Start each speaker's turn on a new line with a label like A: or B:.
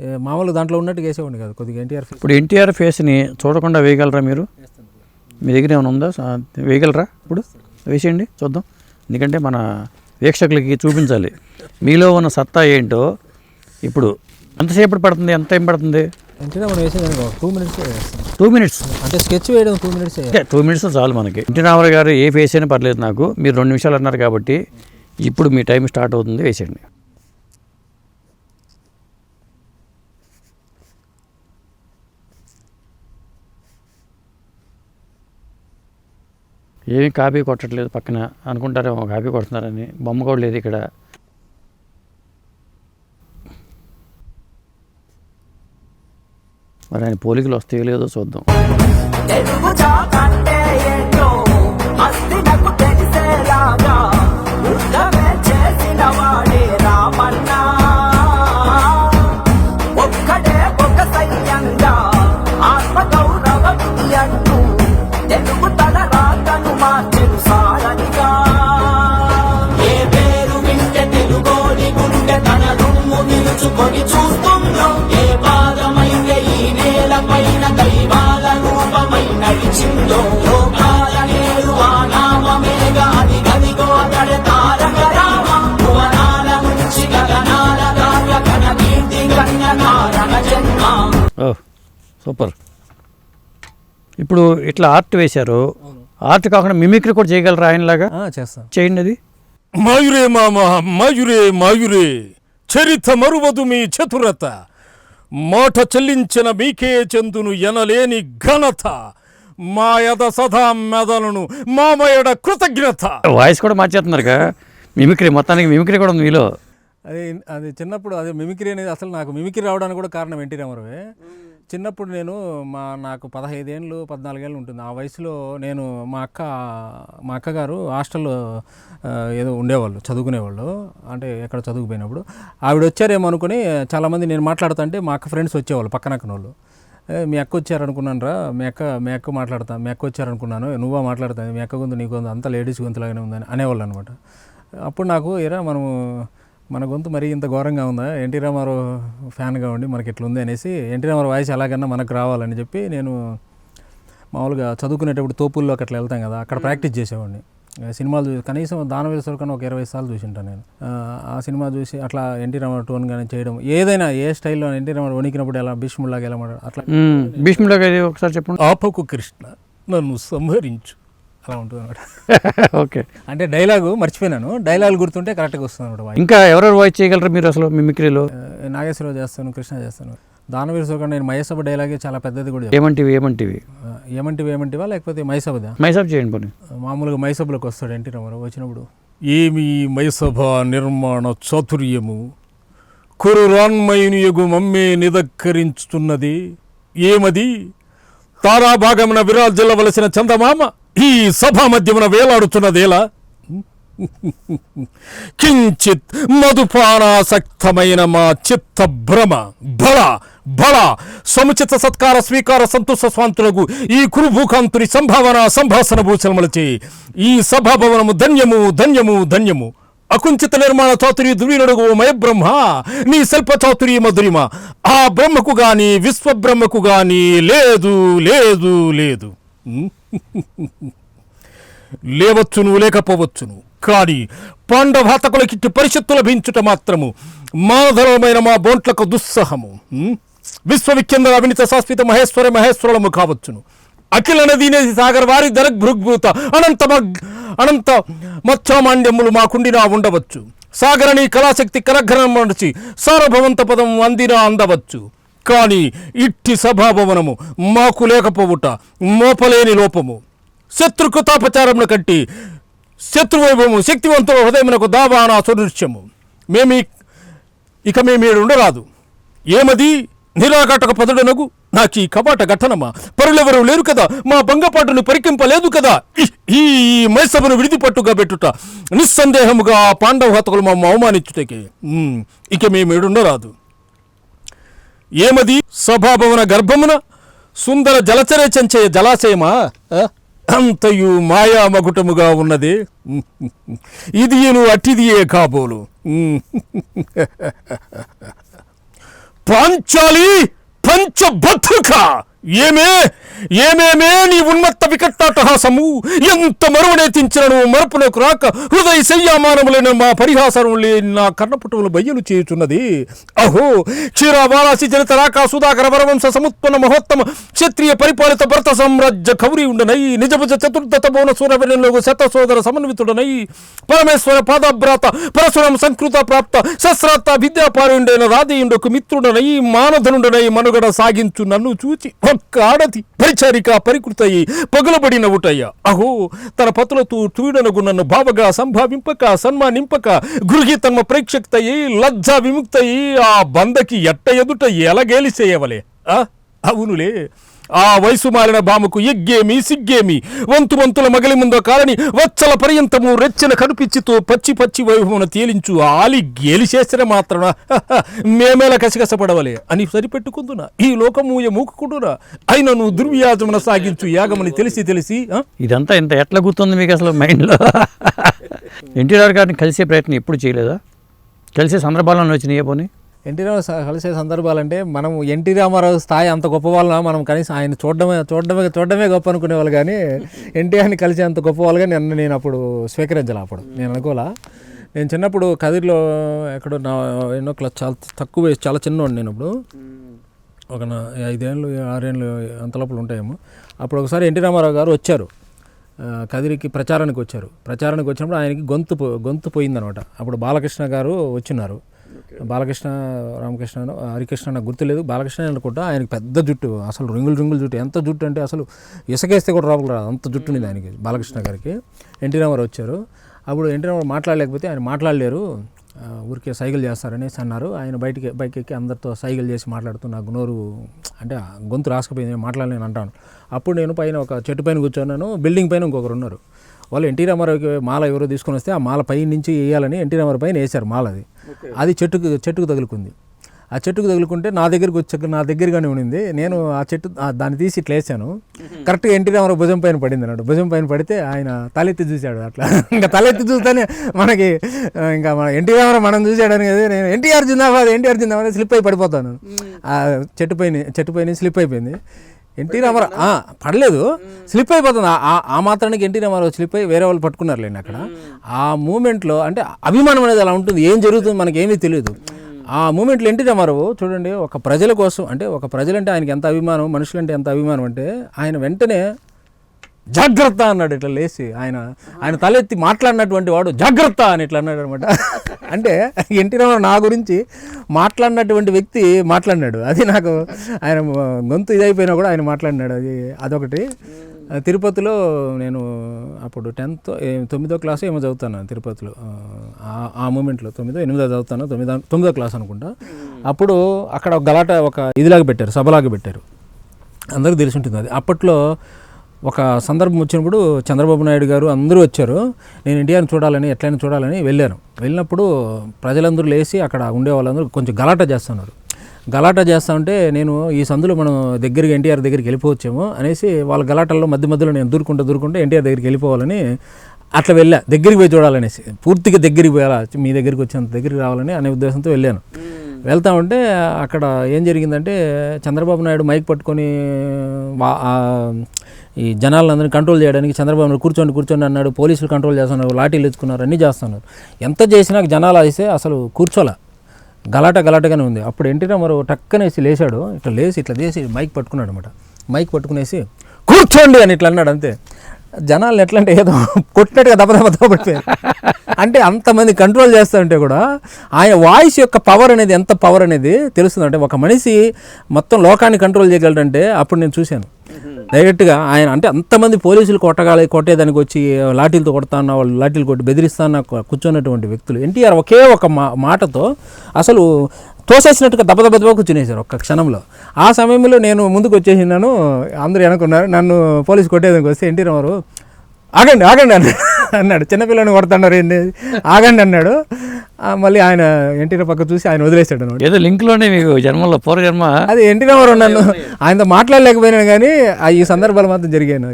A: ఏ, మామూలు దాంట్లో ఉన్నట్టు వేసేవాడిని కాదు కొద్దిగా ఎన్టీఆర్ ఫేస్
B: ఇప్పుడు ఎన్టీఆర్ ఫేస్ని చూడకుండా వేయగలరా మీరు? మీ దగ్గర ఏమైనా ఉందా? వేయగలరా ఇప్పుడు? వేసేయండి చూద్దాం. ఎందుకంటే మన వీక్షకులకి చూపించాలి. మీలో ఉన్న సత్తా ఏంటో ఇప్పుడు ఎంతసేపు పడుతుంది ఎంత టైం పడుతుంది?
A: మనం వేసేదాన్ని కాదు టూ మినిట్స్
B: టూ మినిట్స్.
A: అంటే స్కెచ్ వేయడం టూ మినిట్స్
B: అంటే టూ మినిట్స్ చాలు మనకి. ఎన్టీ రామారావు గారు ఏ ఫేస్ అయినా పర్లేదు నాకు. మీరు రెండు నిమిషాలు అన్నారు కాబట్టి ఇప్పుడు మీ టైం స్టార్ట్ అవుతుంది వేసేయండి. ఏమీ కాపీ కొట్టట్లేదు పక్కన. అనుకుంటారేమో కాపీ కొడుతున్నారని. బొమ్మ కూడా లేదు ఇక్కడ. మరి ఆయన పోలికలు వస్తాయో లేదో చూద్దాం.
C: చూస్తుందో. ఏ పాదమైతే ఈ నేల పైన దైవాల రూపమై నడిచిందో లోకాల నేరు ఆ నామమేగా అది గదిగో అతడే తారక రామ. భువనాల నుంచి గగనాల దాకా కన కీర్తి కన్య కారణ జన్మ.
B: ఓ సూపర్. ఇప్పుడు ఇట్లా ఆర్ట్ వేశారు. ఆర్ట్ కాకుండా మిమిక్రీ కూడా చేయగలరా ఆయనలాగా?
A: చేస్తాను
B: చేయండి అది.
D: మాయురే మామ మాయురే మాయురే. చరిత మరువదు మీ చతురత. మాట చెల్లించిన మీకే చెందును ఎనలేని ఘనత. మాయద సదా మెదలను మామయడ కృతజ్ఞత.
B: వాయిస్ కూడా మార్చేస్తున్నారుగా. మిమిక్రీ మొత్తానికి మిమిక్రీ కూడా ఉంది మీలో.
A: అది అది చిన్నప్పుడు అది మిమిక్రీ అనేది అసలు నాకు మిమిక్రీ రావడానికి కూడా కారణం ఎన్టీ రామారావే. చిన్నప్పుడు నేను మా నాకు పదహైదేళ్ళు పద్నాలుగేళ్ళు ఉంటుంది. ఆ వయసులో నేను మా అక్క మా అక్కగారు హాస్టల్లో ఏదో ఉండేవాళ్ళు చదువుకునేవాళ్ళు. అంటే ఎక్కడ చదువుకుపోయినప్పుడు. ఆవిడ వచ్చారేమో అనుకుని చాలామంది నేను మాట్లాడుతా అంటే మా అక్క ఫ్రెండ్స్ వచ్చేవాళ్ళు పక్కన అక్కన వాళ్ళు మీ అక్క వచ్చారనుకున్నాను రా మీ అక్క మీ అక్క మాట్లాడతా మీ అక్క వచ్చారనుకున్నాను నువ్వా మాట్లాడతాను మీ అక్క గొంతు నీ గొంతు అంతా లేడీస్ గొంతులాగానే ఉందని అనేవాళ్ళు అనమాట. అప్పుడు నాకు ఏరా మనము మన గొంతు మరీ ఇంత ఘోరంగా ఉందా? ఎన్టీ రామారావు ఫ్యాన్గా ఉండి మనకి ఇట్లా ఉంది అనేసి ఎన్టీ రామారావు వాయిస్ ఎలాగన్నా మనకు రావాలని చెప్పి నేను మామూలుగా చదువుకునేటప్పుడు తోపుల్లోకి అట్లా వెళ్తాం కదా అక్కడ ప్రాక్టీస్ చేసేవాడిని. సినిమాలు చూసి కనీసం దానవేశ్వర కన్నా ఒక ఇరవై సార్లు చూసింటాను నేను. ఆ, సినిమా చూసి అట్లా ఎన్టీ రామారావు టోన్ కానీ చేయడం ఏదైనా ఏ స్టైల్లో ఎన్టీ రామారావు వణికినప్పుడు ఎలా భీష్ముడిలాగా ఎలా మాట్లాడ అట్లా
B: మ్మ్. భీష్ముడు గారి ఒకసారి చెప్పండి.
D: ఆపకు కృష్ణ నన్ను సంహరించు.
A: అలా ఉంటుంది అనమాట
B: ఓకే.
A: అంటే డైలాగు మర్చిపోయినాను. డైలాగ్ గుర్తుంటే కరెక్ట్గా వస్తుంది అనమాట
B: ఇంకా ఎవరెవరు వాయిస్ చేయగలరు మీరు అసలు మిమిక్రీలో
A: నాగేశ్వరరావు చేస్తాను కృష్ణ చేస్తాను. దానవీర సోక నేను మహేసభ డైలాగే చాలా పెద్దది కూడా.
B: ఏమంటివి ఏమంటివి?
A: ఏమంటివి ఏమంటివా లేకపోతే మైసభదా
B: మైసాబ్ చేయండి పోనీ.
A: మామూలుగా మైసభలోకి వస్తాడు ఎన్టీ రామారావు వచ్చినప్పుడు.
D: ఏమి మైసభ నిర్మాణ చాతుర్యము కురురాన్మయునియగు మమ్మే నిదక్కరించుతున్నది. ఏమది? తారాభాగమున విరాజిల్లవలసిన చందమామ ఈ సభా మధ్యమున వేలాడుతున్నదేలా? కించిత్ మధుపానాసక్తమైన మా చిత్త భ్రమ బల బల సముచిత సత్కార స్వీకార సంతోష స్వాంతులకు ఈ కురుభూకాంతుని సంభావన సంభాషణ భూషణములచే ఈ సభాభవనము ధన్యము ధన్యము ధన్యము. అకుంచిత నిర్మాణ చౌతురి చాతురి మయ బ్రహ్మ నీ శిల్ప చౌతురి మధురిమ. ఆ బ్రహ్మకు గాని విశ్వబ్రహ్మకు గాని లేదు లేదు లేదు. లేవచ్చును లేకపోవచ్చును. కానీ పాండవాతకులకిట్టి పరిషత్తు లభించుట మాత్రము మానధరమైన మా బోంట్లకు దుస్సహము. విశ్వవిఖ్యంద అవినిత శాశ్వత మహేశ్వర మహేశ్వరులము కావచ్చును. అఖిల నదీనేది సాగర్ వారి దరగ్భృగ్భూత అనంత మగ్ అనంత మత్స్యమాండ్యములు మాకుండినా ఉండవచ్చు. సాగరని కళాశక్తి కరఘనం నడిచి సార్వభవంత పదం అందినా అందవచ్చు. కానీ ఇట్టి సభాభవనము మాకు లేకపోవుట మోపలేని లోపము. శత్రుకృతాపచారమును కట్టి శత్రువైభవము శక్తివంతుల హృదయమునకు దావాన సుదృశ్యము. మేమి ఇక మేమేడు ఉండరాదు. ఏమది? నిరాఘాటక పదుడనగు? నాకు ఈ కపాట ఘటనమా? పరులెవరూ లేరు కదా? మా భంగపాటును పరికింపలేదు కదా? ఈ- మైసభను విడిదిపట్టుగా పెట్టుట నిస్సందేహముగా పాండవ హతకులు మమ్మ అవమానించుటకే. ఇక మేము ఏడుండరాదు ఏమది? సభాభవన గర్భమున? సుందర జలచరే చంచే జలాశయమా? అంతయు మాయామగుటముగా ఉన్నది. ఇది అట్టిదియే కాబోలు.
E: పాంచాలి పంచబద్ధుక ఏమే? ఏమేమే నీ ఉన్మత్త వికట్టాటహాసము? ఎంత మరువనేతించినను మరపునకు రాక హృదయ శయ్యామానములైన మా పరిహాసములే నా కర్ణపుటములు బయ్యలు చేయుచున్నది. అహో! క్షీరావారాసి జనిత రాక సుధాకర వరవంశ సముత్పన్న మహోత్తమ క్షత్రియ పరిపాలిత భర్త సామ్రాజ్య కౌరి ఉండనై నిజభుజ చతుర్దత భువన సూర్యవెనలోగు శత సోదర సమన్వితుడనై పరమేశ్వర పాదభ్రాత పరశురం సంస్కృత ప్రాప్త శస్త్రాత్త విద్యాపారుండైన రాధేయుండకు మిత్రుడనై మానధనుడనై మనుగడ సాగించు నన్ను చూచి ఒక్క ఆడది పరిచారిక పరికృతయి పగులబడిన ఉటయ్య అహో తన పతులతో తూడనగు నన్ను భావగా సంభావింపక సన్మానింపక గృహి తమ ప్రేక్షక్తయి లజ్జా విముక్తయి ఆ బందకి ఎట్ట ఎదుట ఎలగేలి చేయవలే ఆ? అవునులే. ఆ వయసు మారిన బాముకు ఎగ్గేమి సిగ్గేమి వంతు వంతుల మగలి ముందో కాలని వచ్చల పర్యంతము రెచ్చిన కనుపిచ్చితో పచ్చి పచ్చి వైభవమున తేలించు ఆలి గేలి చేసిన మాత్రన. మేమేలా కసికసపడవలే అని సరిపెట్టుకుందునా? ఈ లోకమూయ మూకుకుంటున్నా అయినను దుర్వ్యాజమున సాగించు యాగమని తెలిసి తెలిసి?
B: ఇదంతా ఇంత ఎట్లా గుర్తుంది మీకు అసలు మైండ్లో? ఎన్టీఆర్ గారిని కలిసే ప్రయత్నం ఎప్పుడు చేయలేదా? కలిసే సందర్భాలను వచ్చినాయి పోనీ?
D: ఎన్టీ రామారావు కలిసే సందర్భాలంటే మనం ఎన్టీ రామారావు స్థాయి అంత గొప్ప వాళ్ళ మనం కనీసం ఆయన చూడడమే చూడడమే చూడడమే గొప్ప అనుకునే వాళ్ళు కానీ ఎన్టీఆర్ని కలిసే అంత గొప్ప వాళ్ళుగా నిన్న నేను అప్పుడు స్వీకరించాలి అప్పుడు. నేను అనుకోలే నేను చిన్నప్పుడు కదిరిలో ఎక్కడో నా ఎన్నో క్లాస్ చాలా తక్కువ చాలా చిన్నవాడిని నేను ఇప్పుడు ఒక నా ఐదేళ్ళు ఆరేళ్ళు అంత లోపల ఉంటాయేమో. అప్పుడు ఒకసారి ఎన్టీ రామారావు గారు వచ్చారు. కదిరికి ప్రచారానికి వచ్చారు. ప్రచారానికి వచ్చినప్పుడు ఆయనకి గొంతు గొంతు పోయిందనమాట. అప్పుడు బాలకృష్ణ గారు వచ్చినారు బాలకృష్ణ రామకృష్ణ హరికృష్ణ నాకు గుర్తులేదు బాలకృష్ణ అనుకుంటా ఆయనకి పెద్ద జుట్టు అసలు రింగులు రింగులు జుట్టు. ఎంత జుట్టు అంటే అసలు ఇసుకేస్తే కూడా రావాలి రాదు అంత జుట్టు ఉంది ఆయనకి బాలకృష్ణ గారికి. ఎన్టీ రామారావు వచ్చారు. అప్పుడు ఎన్టీ రామారావు మాట్లాడలేకపోతే ఆయన మాట్లాడలేరు. ఊరికే సైకిల్ చేస్తారనేసి అన్నారు. ఆయన బయటికి బైక్ ఎక్కి అందరితో సైకిల్ చేసి మాట్లాడుతూ నాకు నోరు అంటే గొంతు రాసుకుపోయింది నేను మాట్లాడలేను అంటాను. అప్పుడు నేను పైన ఒక చెట్టు పైన కూర్చున్నాను. బిల్డింగ్ పైన ఇంకొకరు ఉన్నారు. వాళ్ళు ఎన్టీ రామారావుకి మాల ఎవరో తీసుకొని వస్తే ఆ మాల పై నుంచి వేయాలని ఎన్టీ రామారావు పైన వేశారు మాల అది అది చెట్టుకు చెట్టుకు తగులుకుంది. ఆ చెట్టుకు తగులుకుంటే నా దగ్గరికి వచ్చాక నా దగ్గరగానే ఉండింది. నేను ఆ చెట్టు దాన్ని తీసి ఇట్లా వేసాను. కరెక్ట్గా ఎన్టీ రామారావు భుజం పైన పడింది అన్నాడు. భుజం పైన పడితే ఆయన తలెత్తి చూశాడు అట్లా. ఇంకా తలెత్తి చూస్తేనే మనకి ఇంకా మన ఎన్టీ రామారావు మనం చూశాడని కదా నేను ఎన్టీఆర్ జిందాబాద్ ఎన్టీఆర్ జిందాబాద్ స్లిప్ అయి పడిపోతాను. ఆ చెట్టు పైన చెట్టు పైన స్లిప్ అయిపోయింది. ఎన్టీ రామారావు. పడలేదు. స్లిప్ అయిపోతుంది. ఆ- మాత్రానికి ఎన్టీ రామారావు స్లిప్ అయి వేరే వాళ్ళు పట్టుకున్నారులేండి అక్కడ. ఆ మూమెంట్లో అంటే అభిమానం అనేది అలా ఉంటుంది. ఏం జరుగుతుంది మనకి ఏమీ తెలియదు ఆ మూమెంట్లో ఎన్టీ రామారావు చూడండి ఒక ప్రజల కోసం అంటే ఒక ప్రజలంటే ఆయనకి ఎంత అభిమానం మనుషులంటే ఎంత అభిమానం అంటే ఆయన వెంటనే జాగ్రత్త అన్నాడు ఇట్లా లేచి ఆయన ఆయన తలెత్తి మాట్లాడినటువంటి వాడు జాగ్రత్త అని ఇట్లా అన్నాడు అనమాట. అంటే ఎన్టీ రామారావు నా గురించి మాట్లాడినటువంటి వ్యక్తి మాట్లాడినాడు. అది నాకు ఆయన గొంతు ఇదైపోయినా కూడా ఆయన మాట్లాడినాడు. అది అదొకటి. తిరుపతిలో నేను అప్పుడు టెన్త్ తొమ్మిదో క్లాస్ ఏమో చదువుతాను తిరుపతిలో. ఆ, ఆ మూమెంట్లో తొమ్మిదో ఎనిమిదో చదువుతాను. తొమ్మిదో తొమ్మిదో క్లాస్ అనుకుంటా. అప్పుడు అక్కడ ఒక గలాట ఒక ఇదిలాగా పెట్టారు సభలాగా పెట్టారు. అందరికీ తెలిసి ఉంటుంది అది. అప్పట్లో ఒక సందర్భం వచ్చినప్పుడు చంద్రబాబు నాయుడు గారు అందరూ వచ్చారు. నేను ఎన్టీఆర్ని చూడాలని ఎట్లయినా చూడాలని వెళ్ళాను. వెళ్ళినప్పుడు ప్రజలందరూ లేచి అక్కడ ఉండే వాళ్ళందరూ కొంచెం గలాట చేస్తున్నారు. గలాటా చేస్తా ఉంటే నేను ఈ సందులో మనం దగ్గరికి ఎన్టీఆర్ దగ్గరికి వెళ్ళిపోవచ్చేమో అనేసి వాళ్ళ గలాటల్లో మధ్య మధ్యలో నేను దూరుకుంటూ దూరుకుంటూ ఎన్టీఆర్ దగ్గరికి వెళ్ళిపోవాలని అట్లా వెళ్ళా. దగ్గరికి పోయి చూడాలనేసి పూర్తిగా దగ్గరికి పోయాలా మీ దగ్గరికి వచ్చేంత దగ్గరికి రావాలని అనే ఉద్దేశంతో వెళ్ళాను. వెళ్తా ఉంటే అక్కడ ఏం జరిగిందంటే చంద్రబాబు నాయుడు మైక్ పట్టుకొని ఈ జనాలందరినీ కంట్రోల్ చేయడానికి చంద్రబాబు కూర్చోండి కూర్చోండి అన్నాడు పోలీసులు కంట్రోల్ చేస్తున్నారు లాఠీలు ఇచ్చుకున్నారు అన్నీ చేస్తున్నారు. ఎంత చేసినా జనాలు అయితే అసలు కూర్చోలే. గలాట గలాటగానే ఉంది. అప్పుడు ఎన్టీ రామారావు టక్కనేసి లేచాడు. ఇట్లా లేచి ఇట్లా చేసి మైక్ పట్టుకున్నాడు అనమాట మైక్ పట్టుకునేసి కూర్చోండి అని ఇట్లా అన్నాడు అంతే. జనాలు ఎట్లా అంటే ఏదో కొట్టినట్టుగా దెబ్బ దెబ్బ దెబ్బ పడిపోయారు. అంటే అంతమంది కంట్రోల్ చేస్తూ ఉంటే కూడా ఆయన వాయిస్ యొక్క పవర్ అనేది ఎంత పవర్ అనేది తెలుస్తుంది. అంటే ఒక మనిషి మొత్తం లోకాన్ని కంట్రోల్ చేయగలడంటే అప్పుడు నేను చూశాను. డైరెక్ట్గా ఆయన అంటే అంతమంది పోలీసులు కొట్టగాలి కొట్టేదానికి వచ్చి లాఠీలతో కొడతాన్న వాళ్ళు లాఠీలు కొట్టి బెదిరిస్తాన్న కూర్చున్నటువంటి వ్యక్తులు. ఎన్టీఆర్ ఒకే ఒక మా మాటతో అసలు తోసేసినట్టుగా దెబ్బ దెబ్బ దెబ్బ కూర్చునేశారు ఒక్క క్షణంలో. ఆ సమయంలో నేను ముందుకు వచ్చేసినాను అందరూ అనుకున్నారు నన్ను పోలీసు కొట్టేదానికి వస్తే ఎన్టీ రామారావు ఆగండి ఆగండి అన్నాడు. అన్నాడు. చిన్నపిల్లని కొడుతున్నారు ఏంటి ఆగండి అన్నాడు. మళ్ళీ ఆయన ఎన్టీఆర్ పక్క చూసి ఆయన వదిలేశాడు అనమాట
B: ఏదో లింక్లోనే మీకు జన్మలో పూర్వజన్మ.
D: అది ఎన్టీ రామారావు నన్ను ఆయనతో మాట్లాడలేకపోయినా కానీ ఈ సందర్భాలు మాత్రం జరిగాయి.